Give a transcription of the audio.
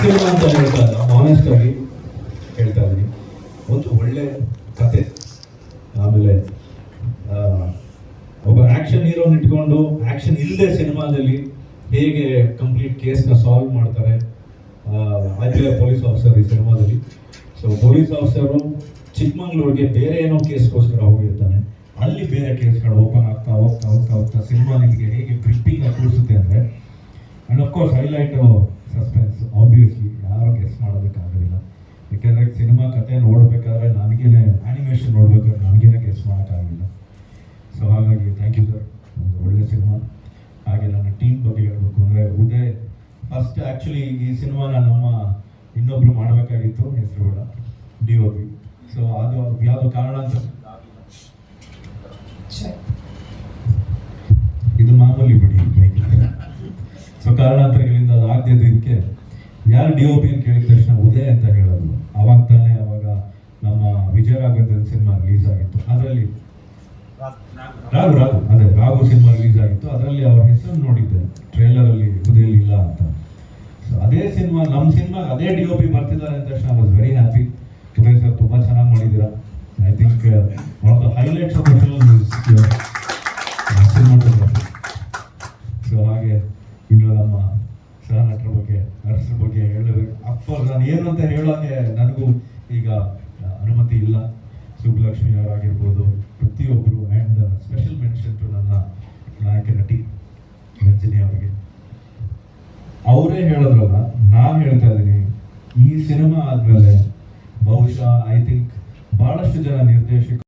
Cinema ಅಂತ ಹೇಳ್ತಾ ಇಲ್ಲ. ಆನೆಸ್ಟ್ ಆಗಿ ಹೇಳ್ತಾ ಇದ್ದೀನಿ. ಒಂದು ಒಳ್ಳೆ ಕತೆ. ಆಮೇಲೆ ಒಬ್ಬ ಆ್ಯಕ್ಷನ್ ಹೀರೋನ್ ಇಟ್ಕೊಂಡು ಆ್ಯಕ್ಷನ್ ಇಲ್ಲದೆ ಸಿನಿಮಾದಲ್ಲಿ ಹೇಗೆ ಕಂಪ್ಲೀಟ್ ಕೇಸ್ನ ಸಾಲ್ವ್ ಮಾಡ್ತಾರೆ. ಪ್ಲೇ ಪೊಲೀಸ್ ಆಫೀಸರ್ ಈ ಸಿನಿಮಾದಲ್ಲಿ. ಸೊ ಪೊಲೀಸ್ ಆಫೀಸರು ಚಿಕ್ಕಮಂಗ್ಳೂರಿಗೆ ಬೇರೆ ಏನೋ ಕೇಸ್ಗೋಸ್ಕರ ಹೋಗಿರ್ತಾನೆ. ಅಲ್ಲಿ ಬೇರೆ ಕೇಸ್ಗಳು ಓಪನ್ ಆಗ್ತಾ ಹೋಗ್ತಾ ಹೋಗ್ತಾ ಹೋಗ್ತಾ ಸಿನಿಮಾ ನಿಮಗೆ ಹೇಗೆ ಗ್ರಿಪ್ಪಿಂಗ್ ಕೂಡಿಸುತ್ತೆ ಅಂದರೆ and of course highlight suspense obviously ಯಾರು ಗೆಸ್ ಮಾಡೋದಕ್ಕಾಗೋದಿಲ್ಲ ಯಾಕೆಂದರೆ ಸಿನಿಮಾ ಕತೆ ನೋಡಬೇಕಾದ್ರೆ ನನಗೇನೆ ಆ್ಯನಿಮೇಷನ್ ನೋಡಬೇಕಾದ್ರೆ ನನಗೇನೆ ಗೆಸ್ ಮಾಡೋಕ್ಕಾಗಲಿಲ್ಲ ಸೊ ಹಾಗಾಗಿ ಥ್ಯಾಂಕ್ ಯು ಸರ್ ಒಂದು ಒಳ್ಳೆ ಸಿನಿಮಾ. ಹಾಗೆ ನನ್ನ ಟೀಮ್ ಬಗ್ಗೆ ಹೇಳಬೇಕು ಅಂದರೆ ಉದಯ್ ಫಸ್ಟ್ ಆ್ಯಕ್ಚುಲಿ ಈ ಸಿನಿಮಾನ ನಮ್ಮ ಇನ್ನೊಬ್ರು ಮಾಡಬೇಕಾಗಿತ್ತು ಹೆಸರು ಬೇಡ ಡಿ ಒ ಪಿ ಸೊ ಅದು ಯಾವುದೋ ಕಾರಣ ಅಂತ ಸೊ ಕಾರಣಾಂತರಗಳಿಂದ ಅದು ಆಗದೆ ಇದಕ್ಕೆ ಯಾರು ಡಿ ಒ ಪಿ ಅಂತ ಕೇಳಿದ ತಕ್ಷಣ ಉದಯ ಅಂತ ಹೇಳೋದು. ಅವಾಗ ತಾನೇ ಅವಾಗ ನಮ್ಮ ವಿಜಯ ಸಿನಿಮಾ ರಿಲೀಸ್ ಆಗಿತ್ತು. ಅದರಲ್ಲಿ ರಾಘು ರಾಘು, ಅದೇ ರಾಘು ಸಿನಿಮಾ ರಿಲೀಸ್ ಆಗಿತ್ತು. ಅದರಲ್ಲಿ ಅವ್ರ ಹೆಸರು ನೋಡಿದ್ದೆ. ಟ್ರೇಲರ್ ಅಲ್ಲಿ ಉದಯಲ್ಲಿ ಇಲ್ಲ ಅಂತ. ಸೊ ಅದೇ ಸಿನಿಮಾ ನಮ್ಮ ಸಿನಿಮಾ ಅದೇ ಡಿ ಒ ಪಿ ಬರ್ತಿದ್ದಾರೆ ಅಂತ ತಕ್ಷಣ was very happy Uday sir ತುಂಬಾ ಚೆನ್ನಾಗಿ ಮಾಡಿದ್ದೀರಾ. I think one of the highlights of the film is cinematography so ಹಾಗೆ ಇನ್ನು ನಮ್ಮ ಸಹ ನಟರ ಬಗ್ಗೆ ನರ್ಸರ ಬಗ್ಗೆ ಹೇಳಬೇಕು ಅಫ್ಕೋರ್ಸ್ ನಾನು ಏನು ಅಂತ ಹೇಳೋಕೆ ನನಗೂ ಈಗ ಅನುಮತಿ ಇಲ್ಲ. ಸುಬ್ಬಲಕ್ಷ್ಮಿ ಅವರಾಗಿರ್ಬೋದು, ಪ್ರತಿಯೊಬ್ಬರು ಆ್ಯಂಡ್ ಸ್ಪೆಷಲ್ ಮೆನ್ಷನ್ ಟು ನನ್ನ ನಾಯಕ ನಟಿ ರಂಜನಿ ಅವರಿಗೆ. ಅವರೇ ಹೇಳಿದ್ರಲ್ಲ, ನಾನು ಹೇಳ್ತಾ ಇದ್ದೀನಿ, ಈ ಸಿನಿಮಾ ಆದಮೇಲೆ ಬಹುಶಃ ಐ ಥಿಂಕ್ ಭಾಳಷ್ಟು ಜನ ನಿರ್ದೇಶಕರು